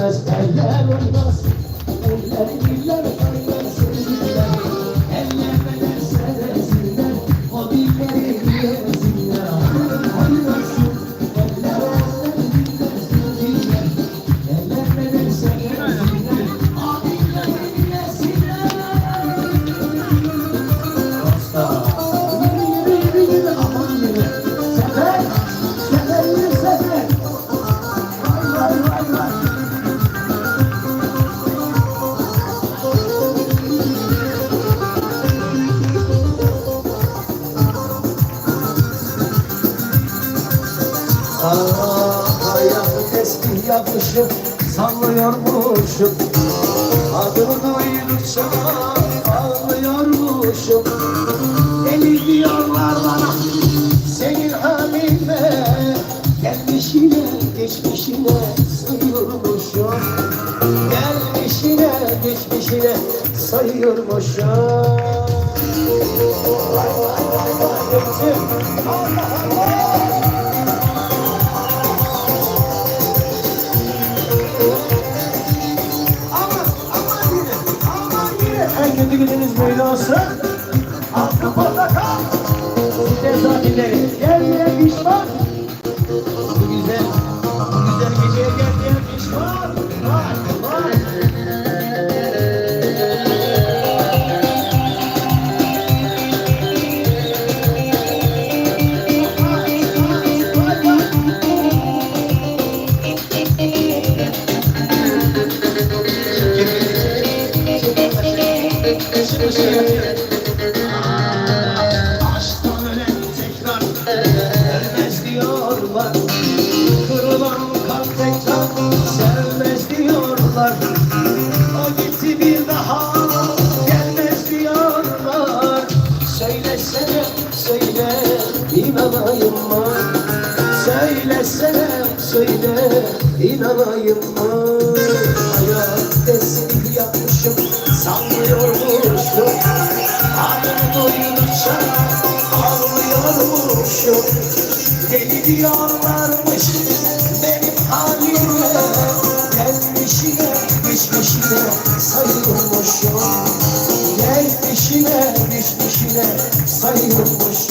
us yakışıp sallıyormuşum Adını duydukça ağlıyormuşum Deli diyorlar bana senin haline Gelmişine geçmişine sayıyormuşum Gelmişine geçmişine sayıyormuşum Vay vay vay vay Aşktan ölen tekrar Sevmez diyorlar Kırılan kalp tekrar Sevmez diyorlar O gitti bir daha Gelmez diyorlar Söylesene söyle inanayım mı? Söylesene söyle inanayım Hayat desin yapmışım sanmıyor mu şu Deli diyorlarmış benim halime Gelmişine geçmişine sayılmışım Gelmişine geçmişine sayılmışım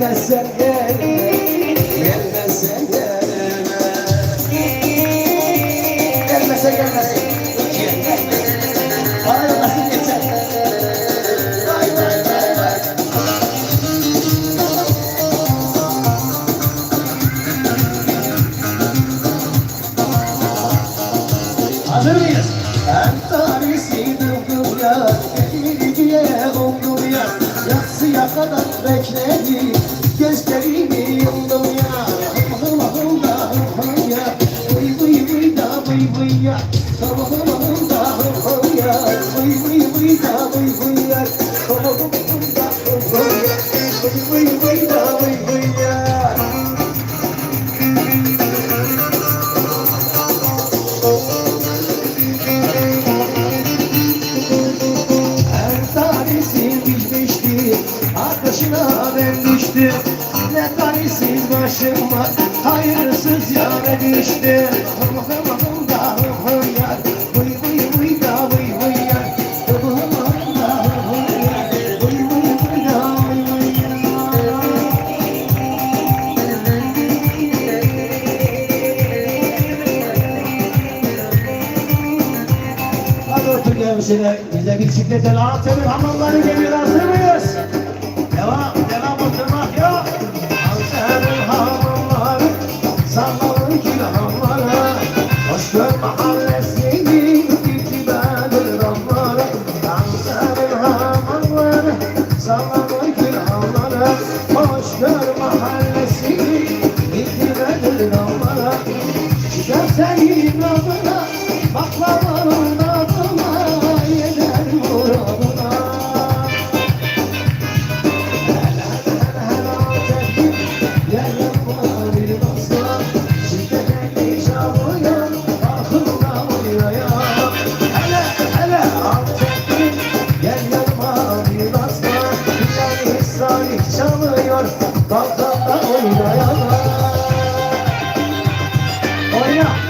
sen gel, gelmezsen gel. Hallelujah. Çiftetel Antep'in hamamları geliyor hazır mıyız? Devam, devam oturmak yok. Antep'in hamamları, sallanır külhamları. Hoşgör mahallesinin gitmedir damları. Antep'in hamamları, sallanır külhamları. Hoşgör mahallesinin gitmedir damları. Çıkar senin adına, baklavanın Yeah.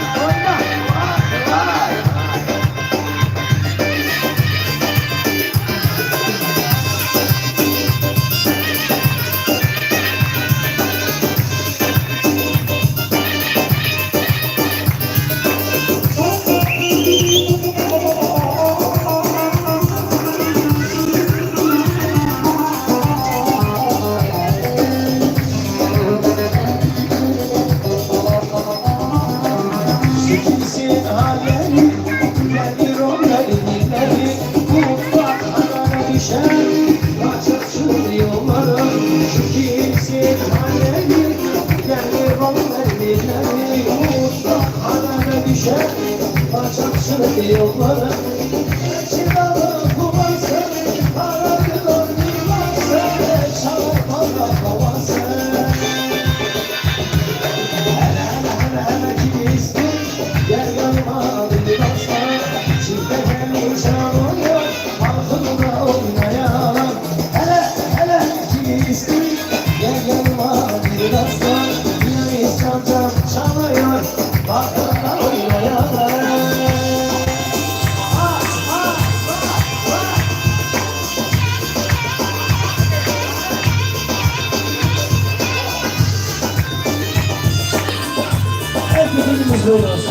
Düşer, kaçırsın yolları Çekilsin halleri, gelir onları dinleri Mutfak arana düşer, yolları This. is